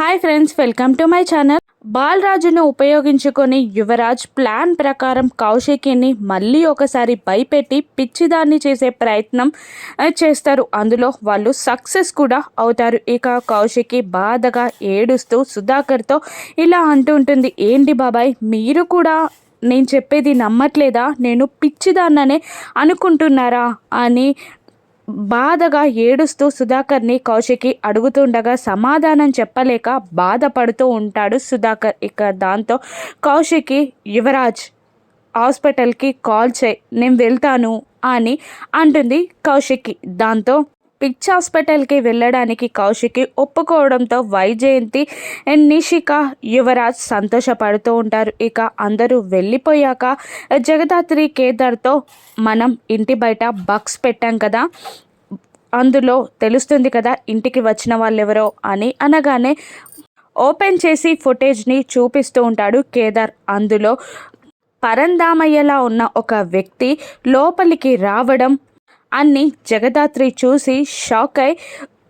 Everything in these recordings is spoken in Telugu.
Hi friends welcome to my channel. బాలరాజును ఉపయోగించుకొని యువరాజ్ ప్లాన్ ప్రకారం కౌశికిని మళ్ళీ ఒకసారి భయపెట్టి పిచ్చిదాన్ని చేసే ప్రయత్నం చేస్తారు. అందులో వాళ్ళు సక్సెస్ కూడా అవుతారు. ఇక కౌశికి బాధగా ఏడుస్తూ సుధాకర్తో ఇలా అంటూ ఉంటుంది ఏంటి బాబాయ్ మీరు కూడా నేను చెప్పేది నమ్మట్లేదా? నేను పిచ్చిదాన్ననే అనుకుంటున్నారా? అని బాధగా ఏడుస్తూ సుధాకర్ని కౌశికి అడుగుతుండగా సమాధానం చెప్పలేక బాధపడుతూ ఉంటాడు సుధాకర్. ఇక దాంతో కౌశికి యువరాజ్ హాస్పిటల్కి కాల్ చేయి నేను వెళ్తాను అని అంటుంది కౌశికి. దాంతో పిచ్ హాస్పిటల్కి వెళ్ళడానికి కౌశికి ఒప్పుకోవడంతో వైజయంతి అండ్ నిషిక యువరాజ్ సంతోషపడుతూ ఉంటారు. ఇక అందరూ వెళ్ళిపోయాక జగదాత్రి కేదార్తో మనం ఇంటి బయట బక్స్ పెట్టాం కదా. అందులో తెలుస్తుంది కదా ఇంటికి వచ్చిన వాళ్ళెవరో అని అనగానే ఓపెన్ చేసి ఫుటేజ్ని చూపిస్తూ ఉంటాడు కేదార్. అందులో పరందామయ్యలా ఉన్న ఒక వ్యక్తి లోపలికి రావడం అన్ని జగదాత్రి చూసి షాక్ అయి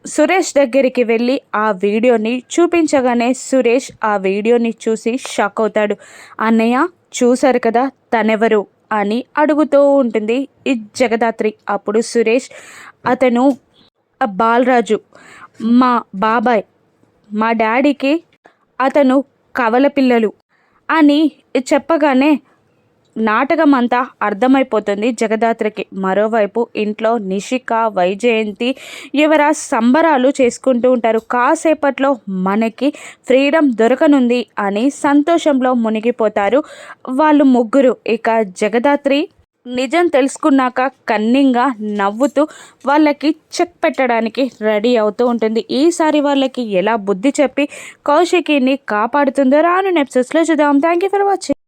సురేష్ దగ్గరికి వెళ్ళి ఆ వీడియోని చూపించగానే సురేష్ ఆ వీడియోని చూసి షాక్ అవుతాడు. అన్నయ్య చూశారు కదా తనెవరు? అని అడుగుతూ ఉంటుంది ఈ జగదాత్రి. అప్పుడు సురేష్ అతను బాలరాజు మా బాబాయ్ మా డాడీకి అతను కవల పిల్లలు అని చెప్పగానే నాటకం అంతా అర్థమైపోతుంది జగదాత్రికి. మరోవైపు ఇంట్లో నిషిక వైజయంతి యువరాజ్ సంబరాలు చేసుకుంటూ ఉంటారు. కాసేపట్లో మనకి ఫ్రీడమ్ దొరకనుంది అని సంతోషంలో మునిగిపోతారు వాళ్ళు ముగ్గురు. ఇక జగదాత్రి నిజం తెలుసుకున్నాక కన్నింగా నవ్వుతూ వాళ్ళకి చెక్ పెట్టడానికి రెడీ అవుతూ ఉంటుంది. ఈసారి వాళ్ళకి ఎలా బుద్ధి చెప్పి కౌశికిని కాపాడుతుందో రాను నెప్సెస్లో చూద్దాం. Thank you for watching